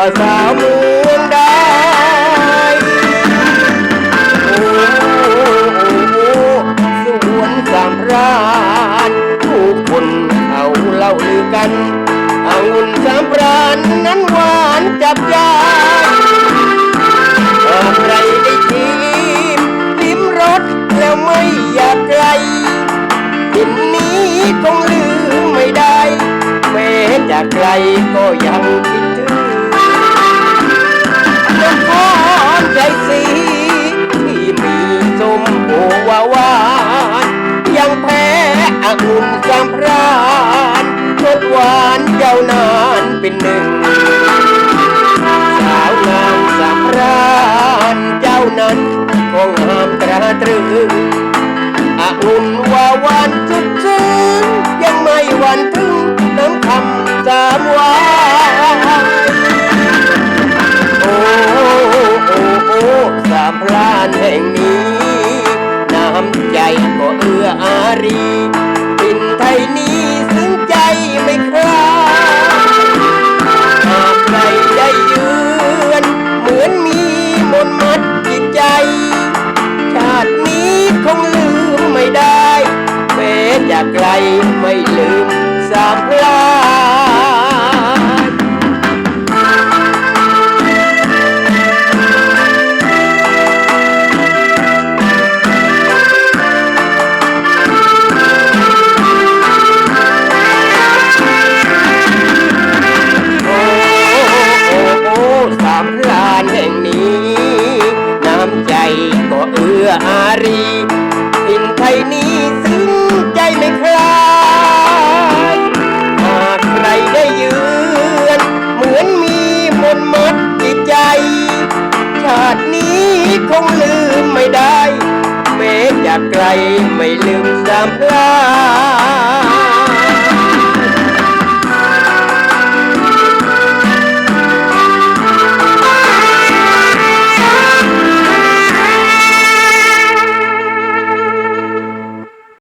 ว่าสามือได้โอ้โหสวนสามรานทุกคนเอาเล่าลือกันอาหุ่นสามรานนั้นหวานจับยาใครได้ชิมลิ้มรสแล้วไม่อยากไกลกินนี้คงลืมไม่ได้แม้จะไกลก็ยังคิด มโอวาวานยังแพ้อุ่นสามพรานรสหวานยาวนานเป็นหนึ่ง สาวงามสามพรานเจ้านั้นคงห้ามตราตรึงอ ม้จะไกลไม่ลืมสามพลานโอ้โอ้โอ้สามพลานแห่งนี้ น้ำใจก็เอื้ออารี คงลืมไม่ได้ แม้จะไกลไม่ลืมสามพลา